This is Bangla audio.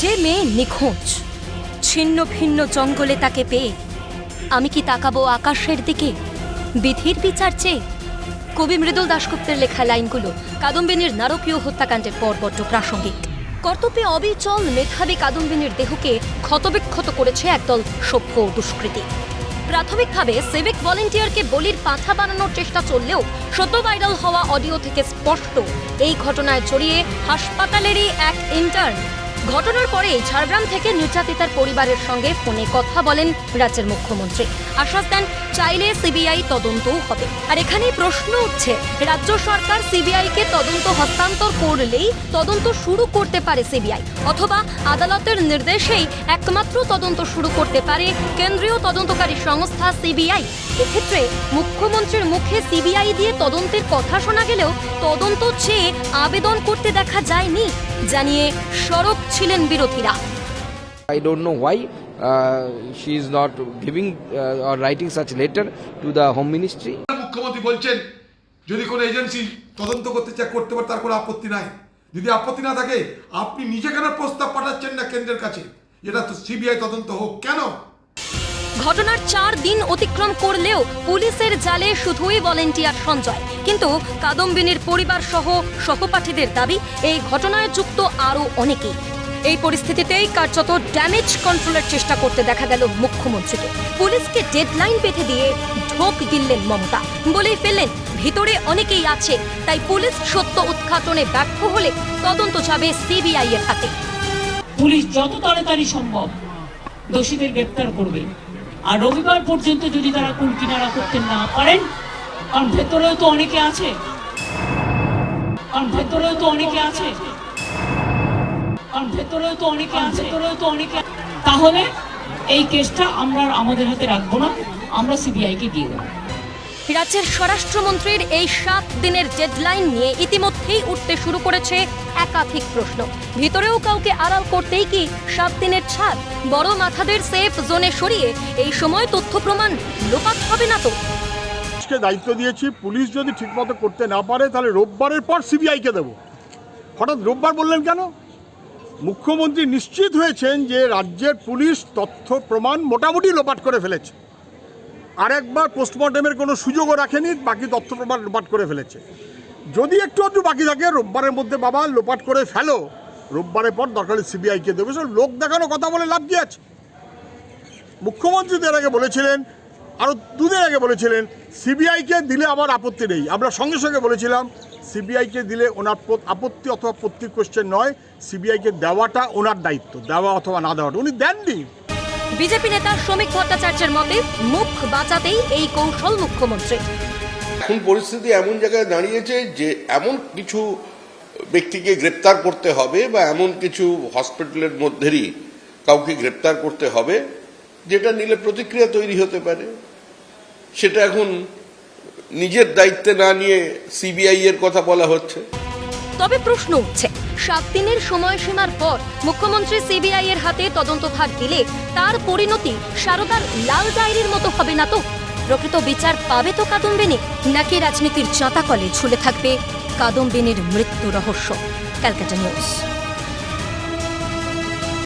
যে মেয়ে নিখোঁজ। ছিন্ন ভিন্ন জঙ্গলে তাকে পেয়ে আমি কি তাকাবো আকাশের দিকে? বিধির বিচার চেয়ে কবি মৃদুল দাশগুপ্তের লেখা লাইনগুলো, কাদম্বিনীর নারকীয় হত্যাকাণ্ডের পর বড্ড প্রাসঙ্গিক। কর্তব্যে অবিচল মেধাবী কাদম্বিনীর দেহকে ক্ষতবিক্ষত করেছে একদল সভ্য দুষ্কৃতী। প্রাথমিকভাবে সিভিক ভলেন্টিয়ারকে বলির পাঁঠা বানানোর চেষ্টা চললেও সদ্য ভাইরাল হওয়া অডিও থেকে স্পষ্ট এই ঘটনায় জড়িয়ে হাসপাতালেরই এক ইন্টার্ন ঘটনার পরে ঝাড়গ্রাম থেকে নির্যাতিতার পরিবারের সঙ্গে ফোনে কথা বলেন রাজ্যের মুখ্যমন্ত্রী। আশ্বাস দেন, চাইলে সিবিআই তদন্তও হবে। আর এখানেই প্রশ্ন উঠছে, রাজ্য সরকার সিবিআইকে তদন্ত হস্তান্তর করলেই তদন্ত শুরু করতে পারে সিবিআই, অথবা আদালতের নির্দেশেই একমাত্র তদন্ত শুরু করতে পারে কেন্দ্রীয় তদন্তকারী সংস্থা সিবিআই। এক্ষেত্রে মুখ্যমন্ত্রীর মুখে সিবিআই দিয়ে তদন্তের কথা শোনা গেলেও তদন্ত চেয়ে আবেদন করতে দেখা যায়নি। জানিয়ে সরব ছিলেন বিরোধীরা। I don't know why uh, she is not giving uh, or writing such letter to the Home Ministry. মুখ্যমন্ত্রী বলছেন যদি কোনো এজেন্সি তদন্ত করতে চায় করতে পারে তার কোনো আপত্তি নাই। যদি আপত্তি না থাকে আপনি নিজে কেন প্রস্তাব পাঠাচ্ছেন না কেন্দ্রের কাছে? এটা তো সিবিআই তদন্ত হোক। কেন? ঘটনার চার দিন অতিক্রম করলেও পুলিশের জালে শুধুই ভলেন্টিয়ার সঞ্জয়। কিন্তু কাদম্বিনীর পরিবার সহ সহপাঠীদের দাবি, এই ঘটনায় যুক্ত আরও অনেকেই। এই পরিস্থিতিতেই কার্যত ড্যামেজ কন্ট্রোলের চেষ্টা করতে দেখা গেল মুখ্যমন্ত্রীকে। পুলিশকে ডেডলাইন বেঁধে দিয়ে ঢোক গিললেন মমতা। বলেই ফেললেন, ভিতরে অনেকেই আছে, তাই পুলিশ সত্য উৎঘাটনে ব্যর্থ হলে তদন্ত যাবে সিবিআই এর হাতে। পুলিশ যত তাড়াতাড়ি সম্ভব দোষীদের গ্রেপ্তার করবে। আর রবিবার পর্যন্ত যদি তারা কুল কিনারা করতে না পারেন, কারণ ভেতরেও তো অনেকে আছে। কারণ ভেতরেও তো অনেকে আছে। কারণ ভেতরেও তো অনেকে আছে। ভেতরেও তো অনেকে তাহলে এই কেসটা আমরা আমাদের হাতে রাখব না। আমরা সিবিআইকে দিয়ে দেবো। রাজ্যের স্বরাষ্ট্রমন্ত্রীর এই সাত দিনের ডেডলাইন নিয়ে ইতিমধ্যেই উঠতে শুরু করেছে একাধিক প্রশ্ন। ভিতরেও কাউকে আড়াল করতেই কি সাত দিনের ছাদ বড় মাথাদের সেফ জোনে সরিয়ে এই সময় তথ্য প্রমাণ লোপাট হবে না তো? দায়িত্ব দিয়েছি, পুলিশ যদি ঠিকমতো করতে না পারে, তাহলে রোববারের পর সিবিআইকে দেবো। হঠাৎ রোববার বললেন কেন? মুখ্যমন্ত্রী নিশ্চিত হয়েছেন যে রাজ্যের পুলিশ তথ্য প্রমাণ মোটামুটি লোপাট করে ফেলেছে। আরেকবার পোস্টমর্টমের কোনো সুযোগও রাখেনি, বাকি তথ্য প্রমাণ লোপাট করে ফেলেছে। যদি একটু একটু বাকি থাকে, রোববারের মধ্যে বাবা লোপাট করে ফেলো। রোববারের পর দরকার সিবিআইকে দেবে। সব লোক দেখানো কথা বলে লাভ কি আছে? মুখ্যমন্ত্রী এর আগে বলেছিলেন আরও দুদিন আগে বলেছিলেন, সিবিআইকে দিলে আমার আপত্তি নেই। আমরা সঙ্গে সঙ্গে বলেছিলাম, সিবিআইকে দিলে ওনার আপত্তি অথবা আপত্তির কোশ্চেন নয়, সিবিআইকে দেওয়াটা ওনার দায়িত্ব, দেওয়া অথবা না দেওয়াটা। উনি দেননি। বিজেপি নেতা শ্রমিক ভট্টাচার্যের মতে মুখ বাঁচাতেই এই কৌশল মুখ্যমন্ত্রী এখন পরিস্থিতি এমন জায়গায় দাঁড়িয়েছে যে এমন কিছু ব্যক্তিকে গ্রেপ্তার করতে হবে বা এমন কিছু হসপিটালের মধ্যেরই কাউকে গ্রেপ্তার করতে হবে যেটা নিলে প্রতিক্রিয়া তৈরি হতে পারে। সেটা এখন নিজের দায়িত্বে না নিয়ে সিবিআই এর কথা বলা হচ্ছে। তবে প্রশ্ন উঠছে সাত দিনের সময়সীমার পর মুখ্যমন্ত্রী সিবিআই এর হাতে তদন্তভার দিলে তার পরিণতি সারদার লাল ডায়েরির মতো হবে না তো? প্রকৃত বিচার পাবে তো কাদম্বিনী, নাকি রাজনীতির চাঁতাকলে ঝুলে থাকবে কাদম্বিনীর মৃত্যু রহস্য? Calcutta news.